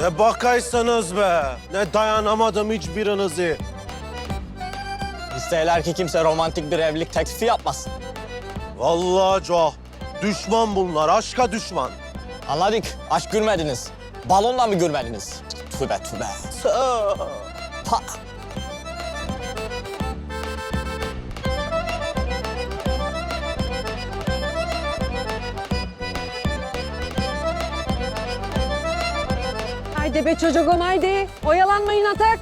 Ne bakaysınız be. Ne dayanamadım hiçbirinizi. İsteyler ki kimse romantik bir evlilik teklifi yapmasın. Vallahi co. Düşman bunlar, aşka düşman. Anladık. Aşk görmediniz. Balonla mı görmediniz? Tübe tübe. Pa. Haydi be çocuğum haydi. Oyalanmayın atak.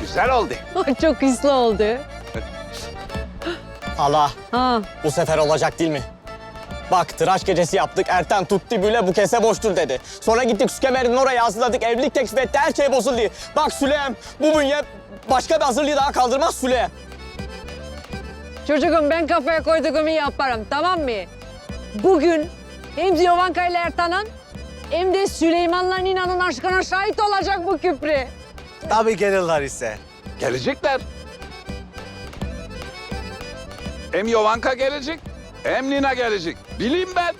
Güzel oldu. Çok hızlı oldu. Allah. Ha. Bu sefer olacak değil mi? Bak tıraş gecesi yaptık. Erten tuttu böyle bu kese boştur dedi. Sonra gittik Sükemer'in oraya hazırladık. Evlilik teklif etti. Her şey bozuldu. Bak Süleyem bu bünye başka bir hazırlığı daha kaldırmaz Süleyem. Çocuğum ben kafaya koyduğumu yaparım tamam mı? Bugün hem Yovanka ile Ertan'ın hem de Süleyman'la Nina'nın aşkına şahit olacak bu küprü. Tabii gelirler ise. Gelecekler. Hem Yovanka gelecek, hem Nina gelecek. Bileyim ben.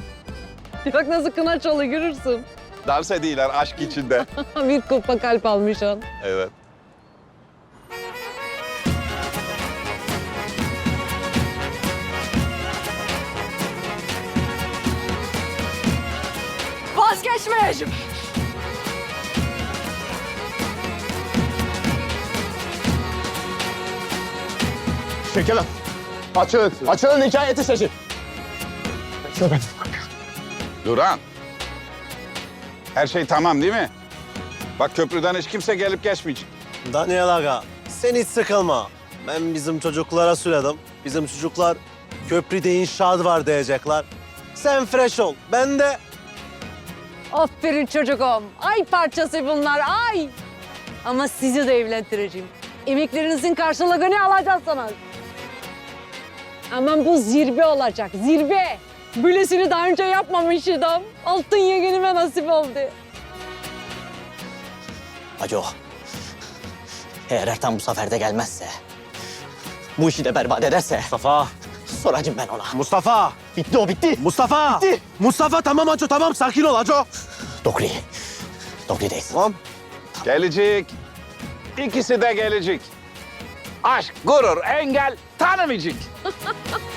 Bak nasıl kına çalı görürsün. Dans ediyorlar aşk içinde. bir kupa kalp almışsın. evet. Vazgeçmeyeceğim. Çekilin. Açılın. Açılın nikah yetişecek. Duran. Her şey tamam değil mi? Bak köprüden hiç kimse gelip geçmeyecek. Daniel Aga, sen hiç sıkılma. Ben bizim çocuklara söyledim. Bizim çocuklar köprüde inşaat var diyecekler. Sen fresh ol. Ben de Aferin çocuğum. Ay parçası bunlar ay. Ama sizi de evlendireceğim. Emeklerinizin karşılığını alacaksınız. Ama bu zirve olacak, zirve. Böylesini daha önce yapmamıştım. Altın yegenime nasip oldu. Hacı o. Eğer Ertan bu sefer de gelmezse, bu işi de berbat ederse Mustafa. Soracağım ben ona. Mustafa. Bitti o bitti. Mustafa. Bitti. Mustafa tamam Aco tamam sakin ol Aco. Dokri. Dokri değilsin. Tamam. Gelecek. İkisi de gelecek. Aşk, gurur, engel tanımayacak.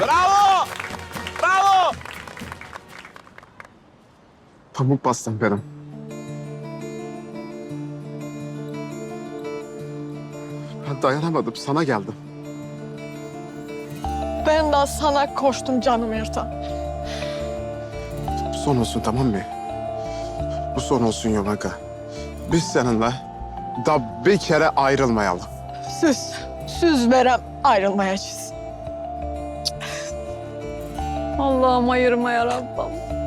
Bravo! Bravo! Pamuk bastım benim. Ben dayanamadım, sana geldim. Ben de sana koştum canım Ertan. Bu son olsun tamam mı? Bu son olsun Yolaka. Biz seninle da bir kere ayrılmayalım. Söz, söz verem ayrılmayacağız. Allah'ım ayırma yarabbim.